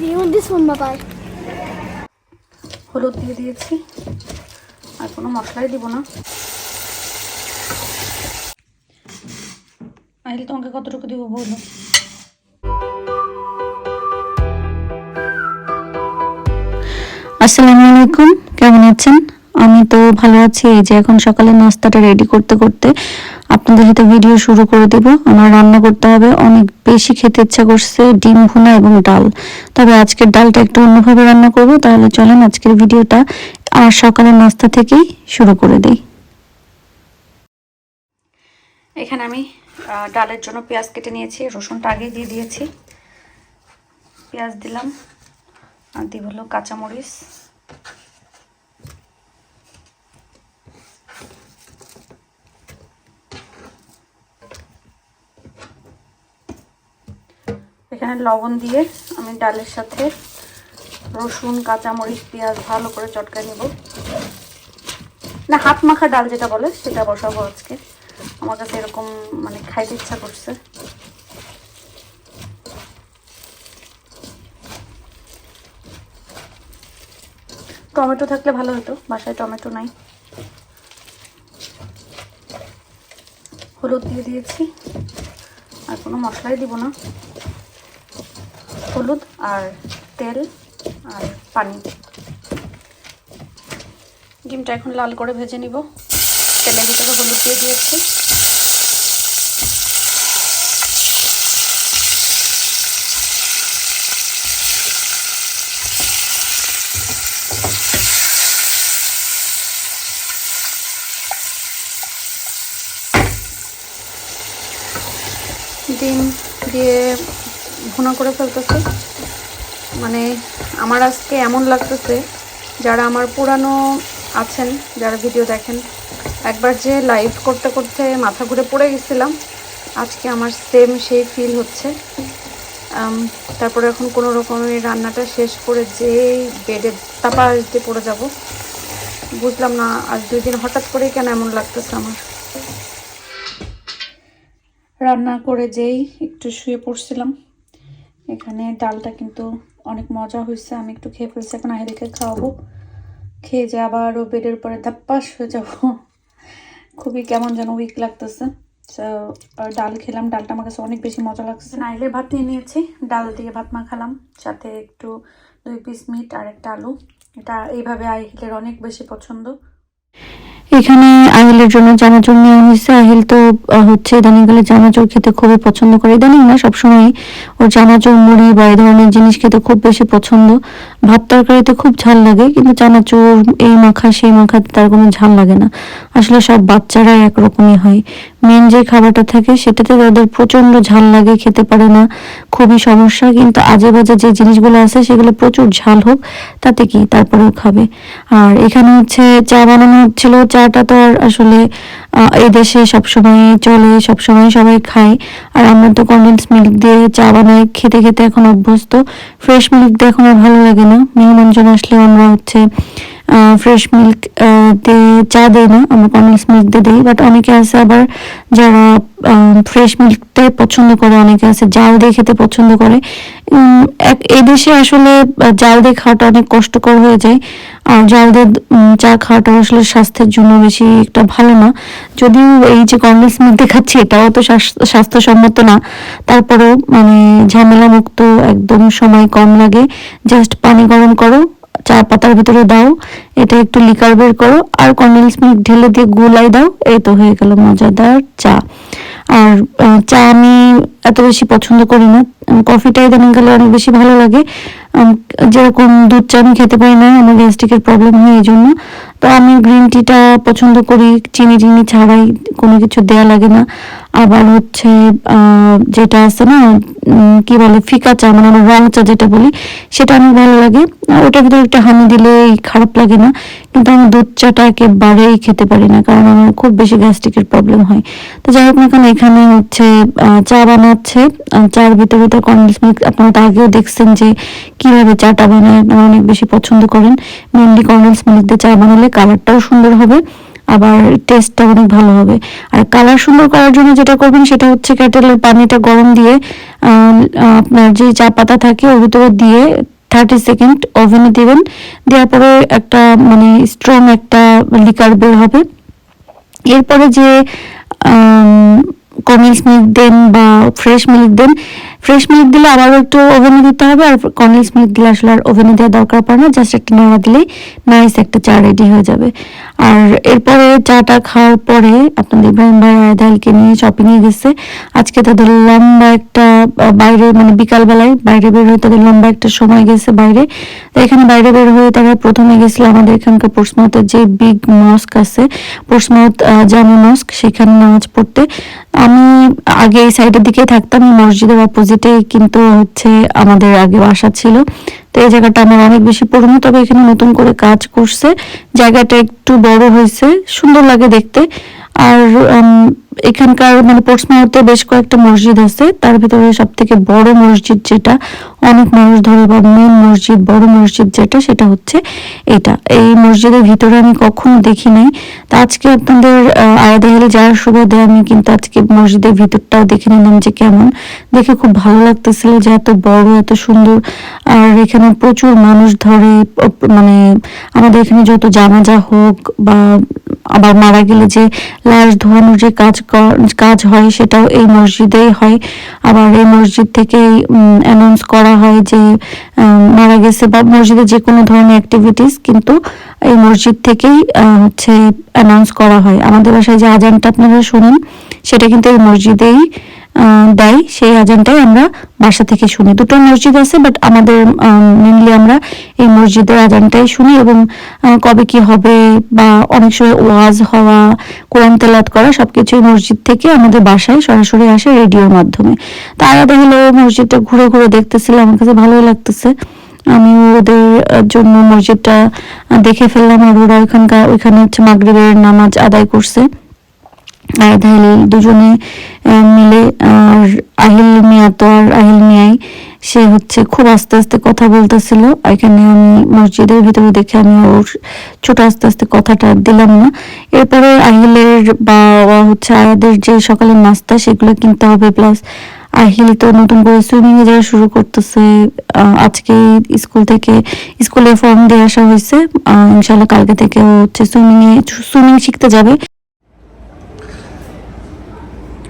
You want this one, Baba? হলুদ দিয়ে দিয়েছি। আর কোনো মশলাই দিব না। আহিল তোমাকে কতটুকু দিব বলো। আসসালামু আলাইকুম কেমন আছেন? আমি তো ভালো আছি। এই যে এখন সকালে নাস্তাটা রেডি করতে করতে আপনাদের সাথে ভিডিও শুরু করে দেব। আমার রান্না করতে হবে। অনেক বেশি খেতে ইচ্ছা করছে ডিম, ভুনা এবং ডাল। তবে আজকের ডালটা একটু অন্যভাবে রান্না করব। তাহলে চলেন আজকের ভিডিওটা আর সকালের নাস্তা থেকেই শুরু করে দিই। এখানে আমি ডালের জন্য পেঁয়াজ কেটে নিয়েছি। রসুনটা আগে দিয়ে দিয়েছি। পেঁয়াজ দিলাম। আর দিব হলো কাঁচামরিচ। এখানে লবণ দিয়ে আমি ডালের সাথে রসুন, কাঁচামরিচ, পেঁয়াজ ভালো করে চটকায় নেব। না, হাত মাখা ডাল যেটা বলে, সেটা বসাবো আজকে। আমার কাছে এরকম মানে খাইতে ইচ্ছা করছে। টমেটো থাকলে ভালো হতো, বাসায় টমেটো নাই। হলুদ দিয়ে দিয়েছি। আর কোনো মশলাই দিব না। হলুদ আর তেল আর পানি। ডিমটা এখন লাল করে ভেজে নিব। তেলের ভিতরে হলুদ দিয়ে দিয়েছি। ডিম দিয়ে ভুনা করে ফেলতেছি। মানে আমার আজকে এমন লাগতেছে যারা আমার পুরানো আছেন, যারা ভিডিও দেখেন, একবার যে লাইভ করতে করতে মাথা ঘুরে পড়ে গেছিলাম। আজকে আমার সেম সেই ফিল হচ্ছে। তারপরে এখন কোনো রকমের রান্নাটা শেষ করে যেই বেডে তাপা আসতে পড়ে যাব। বুঝলাম না, আজ দুই দিন হঠাৎ করেই কেন এমন লাগতেছে আমার? রান্না করে যেই একটু শুয়ে পড়ছিলাম। এখানে ডালটা কিন্তু অনেক মজা হয়েছে আমি একটু খেয়ে ফেলছি, এখন আহিরিকে খাওয়াবো। খেয়ে যে আবারও বেডের পরে ধাপ্পাস হয়ে যাব। খুবই কেমন যেন উইক লাগতেছে। ডাল খেলাম, ডালটা আমার কাছে অনেক বেশি মজা লাগছে নাইলে ভাত নিয়ে নিয়েছি, ডাল দিয়ে ভাত মা মাখালাম, সাথে একটু দুই পিস মিট আর একটা আলু। এটা এইভাবে আহিলের অনেক বেশি পছন্দ। এখানে আহিলের জন্য চানাচুর নেওয়া হয়েছে। আহিল তো হচ্ছে ইদানিংকালে চানাচুর খেতে খুবই পছন্দ করে। ইদানিং না সবসময় ওর চানাচুর মুড়ি বা এই ধরনের জিনিস খেতে খুব বেশি পছন্দ। ভাত তরকারিতে খুব ঝাল লাগে, কিন্তু চানাচুর, এই মাখা, সেই মাখাতে তার কোনো ঝাল লাগে না। আসলে সব বাচ্চারাই একরকমই হয়। মেন যে খাবারটা থাকে, সেটাতে তাদের প্রচণ্ড ঝাল লাগে, খেতে পারে না, খুবই সমস্যা। কিন্তু আজে বাজে যে জিনিসগুলো আছে, সেগুলো প্রচুর ঝাল হোক, তাতে কি? তারপরেও খাবে। আর এখানে হচ্ছে চা বানানো হচ্ছিল চাটা তো আসলে আহ, এই দেশে সবসময় চলে সবসময় সবাই খায়। আর আমরা তো কন্ডেন্স মিল্ক দিয়ে চা বানাই খেতে খেতে এখন অভ্যস্ত। ফ্রেশ মিল্ক দিয়ে এখন আর ভালো লাগে না। মেহমান জন আসলে আমরা হচ্ছে ফ্রেশ মিল্ক দিয়ে চা দেই না, আমরা কন্ডেন্স মিল্ক দিয়ে দিই বাট অনেকে আছে আবার যারা ফ্রেশ মিল্কটাই পছন্দ করে, অনেকে আছে জাল দিয়ে খেতে পছন্দ করে। এই দেশে আসলে জাল দিয়ে খাওয়াটা অনেক কষ্টকর হয়ে যায়। আর জাল দিয়ে চা খাওয়াটা আসলে স্বাস্থ্যের জন্য বেশি একটা ভালো না। যদিও এই যে কন্ডেন্স মিল্ক দিয়ে খাচ্ছি, এটাও তো স্বাস্থ্যসম্মত না। তারপরেও মানে ঝামেলা মুক্ত একদম সময় কম লাগে। জাস্ট পানি গরম করো চা পাতার ভিতরে দাও। এটা একটু লিকার বের করো। আর কন্ডেন্স মিল্ক ঢেলে দিয়ে গুলাই দাও এই তো হয়ে গেল মজাদার চা। আর চা আমি এত বেশি পছন্দ করি না। উম, কফিটা ইদানিং গেলে অনেক বেশি ভালো লাগে। যেরকম দুধ চা আমি খেতে পারি না আমার গ্যাস্ট্রিকের প্রবলেম হয় এই জন্য তো আমি গ্রিন টিটা পছন্দ করি চিনি টিনি ছাড়াই কোনো কিছু দেয়া লাগে না। আবার হচ্ছে যেটা আছে না কি বলে ফিকা চা মানে আমরা রং চা যেটা বলি সেটা অনেক ভালো লাগে। ওটার ভিতরে একটা হানি দিলে খারাপ লাগে না। কিন্তু আমি দুধ চাটা একেবারেই খেতে পারি না, কারণ আমার খুব বেশি গ্যাস্ট্রিকের প্রবলেম হয়। তো যাই হোক না কেন, এখানে হচ্ছে চা বানাচ্ছে চার ভিতরে তো কন্ডেন্স মিল্ক আপনারা তো আগেও দেখছেন যে কীভাবে চাটা বানায়, আপনারা অনেক বেশি পছন্দ করেন। মেনলি কন্ডেন্স মিল্ক দিয়ে চা বানালে কালারটাও সুন্দর হবে, আবার টেস্টটা অনেক ভালো হবে। আর কালার সুন্দর করার জন্য যেটা করবেন, সেটা হচ্ছে ক্যাটেলের পানিটা গরম দিয়ে আপনার যে চা পাতা থাকে, ওর ভিতরে দিয়ে থার্টি সেকেন্ড ওভেনে দেবেন। দেওয়ার পরে একটা মানে স্ট্রং একটা লিকার বের হবে। এরপরে যে কনডেন্স মিল্ক দেন বা ফ্রেশ মিল্ক দেন ফ্রেশ মিল্ক দিলে আবারও একটু ওভেনে দিতে হবে আর কনডেন্স মিল্ক দিলে আসলে আর ওভেনে দেওয়ার দরকার পড়ে না জাস্ট একটা নাড়া দিলেই নাইস একটা চা রেডি হয়ে যাবে। আর এরপরে চাটা খাওয়ার পরে আপনাদের ইব্রাহিম ভাই আয়দালকে নিয়ে শপিংয়ে গেছে। আজকে তাদের লম্বা একটা বাইরে মানে বিকালবেলায় বাইরে বের হয়ে তাদের লম্বা একটা সময় গেছে বাইরে। তো এখানে বাইরে বের হয়ে তারা প্রথমে গেছিল আমাদের এখানকার পোর্টসমাউথের যে বিগ মস্ক আছে পোর্টসমাউথ জামু মস্ক সেখানে নামাজ পড়তে। আগে এই সাইডের দিকে থাকতাম মসজিদের অপোজিটে কিন্তু হচ্ছে আমাদের আগে বাসা ছিল। তো এই জায়গাটা আমার অনেক বেশি পুরনো, তবে এখানে নতুন করে কাজ করছে। জায়গাটা একটু বড় হয়েছে, সুন্দর লাগে দেখতে। আর এখানকার মানে পোর্টসমাউথে বেশ কয়েকটা মসজিদ আছে। তার ভিতরে সব থেকে বড় মসজিদ যেটা, অনেক মানুষ ধরে বা মেন মসজিদ, বড় মসজিদ যেটা, সেটা হচ্ছে এটা। এই মসজিদের ভিতরে আমি কখনো দেখি নাই। তা আজকে আপনাদের আলাদা হলে যাওয়ার সুবাদে আমি কিন্তু আজকে মসজিদের ভিতরটাও দেখে নিলাম যে কেমন। দেখে খুব ভালো লাগতেছিল যে এত বড়, এত সুন্দর। আর এখানে প্রচুর মানুষ ধরে মানে আমাদের এখানে যত জানাজা হোক বা আবার মারা গেলে যে লাশ ধোয়ানোর যে কাজ কাজ হয় সেটাও এই মসজিদেই হয়। আবার এই মসজিদ থেকেই অ্যানাউন্স করা হয় যে মারা গেছে বা মসজিদে যে কোনো ধরনের অ্যাক্টিভিটিস কিন্তু এই মসজিদ থেকেই হচ্ছে অ্যানাউন্স করা হয়। আমাদের বাসায় যে আজানটা আপনারা শুনুন, সেটা কিন্তু এই মসজিদেই দেয়। সেই আজানটাই আমরা বাসা থেকে শুনি। দুটো মসজিদ আছে বাট আমাদের মেনলি আমরা এই মসজিদের আজানটাই শুনি এবং কবে কি হবে বা অনেক সময় ওয়াজ হওয়া, কোরআন তেলাত করা সবকিছুই মসজিদ থেকে আমাদের বাসায় সরাসরি আসে রেডিওর মাধ্যমে। তা আলাদা হলো মসজিদটা ঘুরে ঘুরে দেখতেছিলাম, আমার কাছে ভালোই লাগতেছে। আমি ওদের জন্য মসজিদটা দেখে ফেললাম। আর ওরা ওইখানকার, ওইখানে হচ্ছে মাগরিবের নামাজ আদায় করছে। আর দুজনে মিলে, আর আহিল মিয়া তো আর আহিল মিয়াই, সে হচ্ছে খুব আস্তে আস্তে কথা বলতেছিল। এখানে আমি মসজিদের ভিতরে দেখে আমি ওর ছোট আস্তে আস্তে কথাটা দিলাম না। এরপরে আহিলের বা হচ্ছে আয়াদের যে সকালের নাস্তা, সেগুলো কিনতে হবে। প্লাস আহিল তো নতুন করে সুইমিং এ যাওয়া শুরু করতেছে। আজকে স্কুল থেকে, স্কুলে ফর্ম দিয়ে আসা হয়েছে। ইনশাল্লাহ কালকে থেকে হচ্ছে সুইমিং এ সুইমিং শিখতে যাবে।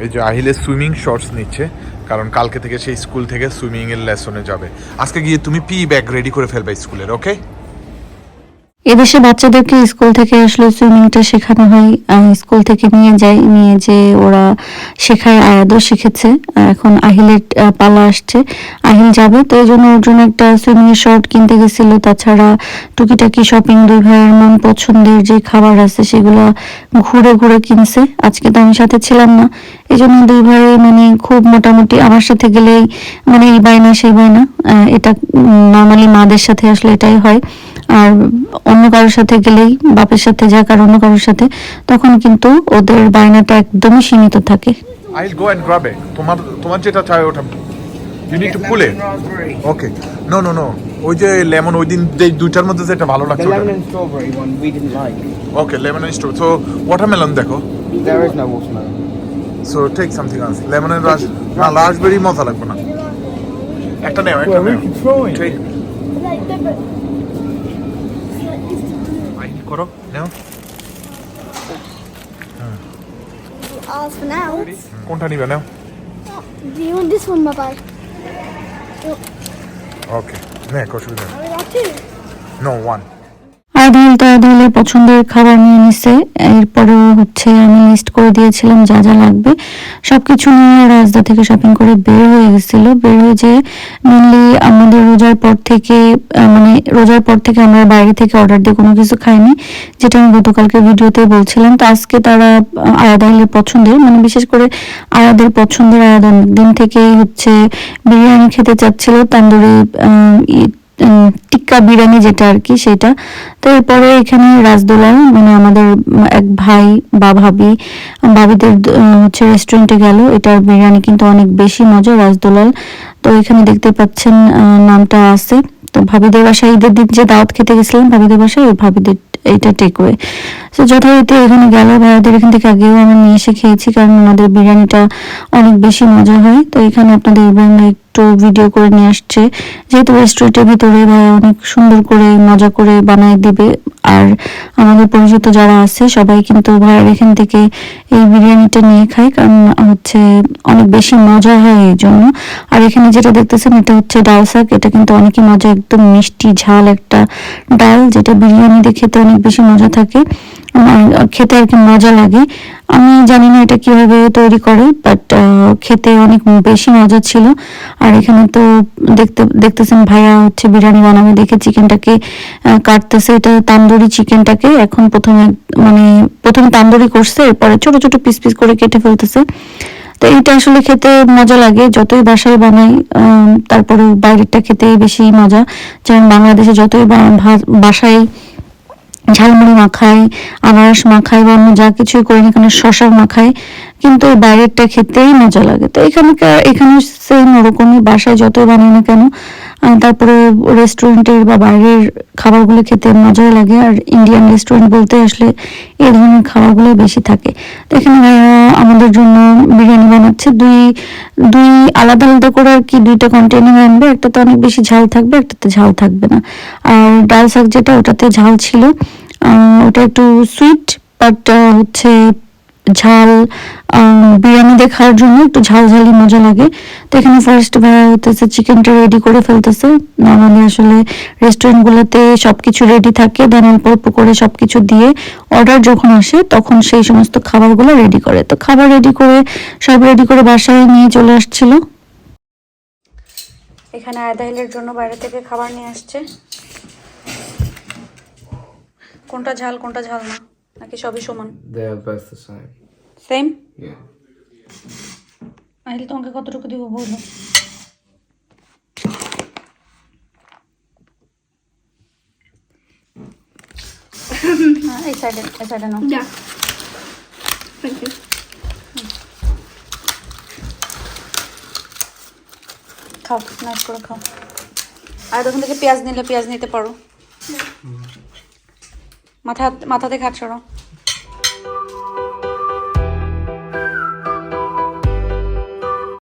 এই যে আহিলে সুইমিং শর্টস নিচ্ছে, কারণ কালকে থেকে সেই স্কুল থেকে সুইমিং এর লেসনে যাবে। আজকে গিয়ে তুমি পি ব্যাগ রেডি করে ফেলবে স্কুলের ওকে এদেশে বাচ্চাদেরকে স্কুল থেকে আসলে সুইমিংটা শেখানো হয় স্কুল থেকে নিয়ে যায়, নিয়ে যে ওরা শেখায় আয়াদও শিখেছে। এখন আহিলের পালা আসছে। আহিল যাবে, তো এই জন্য ওর জন্য একটা সুইমিং এর শর্ট কিনতে গেছিল। তাছাড়া টুকিটাকি শপিং দুই ভাইয়ের মন পছন্দের যে খাবার আছে সেগুলো ঘুরে ঘুরে কিনছে। আজকে তো আমি সাথে ছিলাম না। এই জন্য দুই ভাই মানে খুব মোটামুটি আমার সাথে গেলেই মানে এই বায়না, সেই বায়না এটা নর্মালি মাদের সাথে আসলে এটাই হয়। আর অন্য কারোর সাথে গেলেই বাপের সাথে যাক আর অন্য কারোর সাথে তখন কিন্তু ওদের বায়নাটা একদমই সীমিত থাকে। আইল গো এন্ড গ্রাব ইট তোমার তোমার যেটা চাই ওটা you need to pull it okay no no no ওই যে লেমন ওই দিন যে দুইটার মধ্যে যেটা ভালো The লাগছে lemon and strawberry one we didn't like. Okay lemon and straw so watermelon দেখো। There is no watermelon. So take something else lemon and রাস না রাসবেরি মজা লাগবে না। একটা নেও একটা নেও। can করো নেও ours for now. কোনটা নিবে নাও Do you want this one, my bye? ওকে নে অসুবিধা We got two. No one আধাল তাধালের পছন্দের খাবার নিয়ে নিছে। এরপরেও হচ্ছে আমি লিস্ট করে দিয়েছিলাম যা যা লাগবে। সবকিছু নিয়ে রাজদা থেকে শপিং করে বের হয়ে গেছিল। বের হয়ে যে মেনলি আমাদের রোজার পর থেকে মানে রোজার পর থেকে আমরা বাইরে থেকে অর্ডার দিয়ে কোনো কিছু খাইনি, যেটা আমি গতকালকে ভিডিওতে বলছিলাম। তো আজকে তারা আলাদা হলে পছন্দের মানে বিশেষ করে আয়াদের পছন্দের অনেক দিন থেকেই হচ্ছে বিরিয়ানি খেতে চাচ্ছিল, তান্দুরি টিক্কা বিরিয়ানি যেটা আর কি সেটা তো এরপরে এখানে রাজদোলাল মানে আমাদের এক ভাই বা ভাবি, ভাবিদের হচ্ছে রেস্টুরেন্টে গেল। এটার বিরিয়ানি কিন্তু অনেক বেশি মজা, রাজদোলাল। তো এখানে দেখতে পাচ্ছেন নামটা আছে। তো ভাবিদের বাসায় ঈদের দিন যে দাওয়াত খেতে গেছিলাম, ভাবিদের বাসায় ওই ভাবিদের এইটা টেকওয়ে তো যথারীতি এখানে গেল। ভাইয়াদের এখান থেকে আগেও আমি নিয়ে এসে খেয়েছি, কারণ আমাদের বিরিয়ানিটা অনেক বেশি মজা হয়। তো এখানে আপনাদের ইব্রাহিম একটু ভিডিও করে নিয়ে আসছে। যেহেতু রেস্টুরেন্টের ভিতরে ভাইয়া অনেক সুন্দর করে মজা করে বানায় দিবে। আর আমাদের পরিচিত যারা আছে, সবাই কিন্তু ভাইয়ার এখান থেকে এই বিরিয়ানিটা নিয়ে খায়, কারণ হচ্ছে অনেক বেশি মজা হয় এই জন্য। আর এখানে যেটা দেখতেছেন, এটা হচ্ছে ডাল শাক। এটা কিন্তু অনেকই মজা, একদম মিষ্টি ঝাল একটা ডাল, যেটা বিরিয়ানি বিরিয়ানিতে খেতে অনেক বেশি মজা থাকে। খেতে আর কি মজা লাগে। আমি জানি না এটা কীভাবে তৈরি করে বাট খেতে অনেক বেশি মজা ছিল। আর এখানে তো দেখতে দেখতেছেন ভাইয়া হচ্ছে বিরিয়ানি বানাবে দেখে চিকেনটাকে কাটতেছে। এটা তান্দুরি চিকেনটাকে এখন প্রথমে মানে প্রথমে তান্দুরি করছে এরপরে ছোট ছোট পিস পিস করে কেটে ফেলতেছে। তো এইটা আসলে খেতে মজা লাগে যতই বাসায় বানাই আহ, তারপরেও বাইরেরটা খেতেই বেশি মজা। যেমন বাংলাদেশে যতই বাসায় ঝালমুড়ি মাখায় আনারস মাখায় বা অন্য যা কিছুই করি না কেন মাখায় কিন্তু এই বাইরেরটা খেতেই মজা লাগে। তো এখানে এখানে সেম ওরকমই বাসায় যতই বানাই না কেন তারপরে রেস্টুরেন্টের বা বাইরের খাবারগুলো খেতে মজাই লাগে। আর ইন্ডিয়ান রেস্টুরেন্ট বলতে আসলে এই ধরনের খাবারগুলো বেশি থাকে। তো এখানে আমাদের জন্য বিরিয়ানি বানাচ্ছে। দুই দুই আলাদা আলাদা করে আর কি দুইটা কন্টেনার আনবে। একটা তো অনেক বেশি ঝাল থাকবে, একটাতে ঝাল থাকবে না। আর ডাল শাক যেটা, ওটাতে ঝাল ছিল। ওটা একটু সুইট বাট হচ্ছে ঝাল বিরিয়ানি দেখার জন্য একটু ঝাল ঝালি মজা লাগে। তো এখানে ফার্স্ট ভাইয়া হতেছে চিকেনটা রেডি করে ফেলতেছে। নর্মালি আসলে রেস্টুরেন্টগুলোতে সব কিছু রেডি থাকে দেন অল্প অল্প করে সব কিছু দিয়ে অর্ডার যখন আসে, তখন সেই সমস্ত খাবারগুলো রেডি করে। তো খাবার রেডি করে, সব রেডি করে বাসায় নিয়ে চলে আসছিল। এখানে আয়দাহিলের জন্য বাইরে থেকে খাবার নিয়ে আসছে। কোনটা ঝাল কোনটা ঝাল না। নাকি সবই সমান They're both the same. Same Yeah. Ahil তোমাকে কতটুকু দিব বলো হ্যাঁ, এই সাইডে এই সাইডে নাও Yeah. Thank you. খাও নাইস করে খাও আর দোকান থেকে পেঁয়াজ নিলে পেঁয়াজ নিতে পারো মাথা মাথাতে থেকে হাত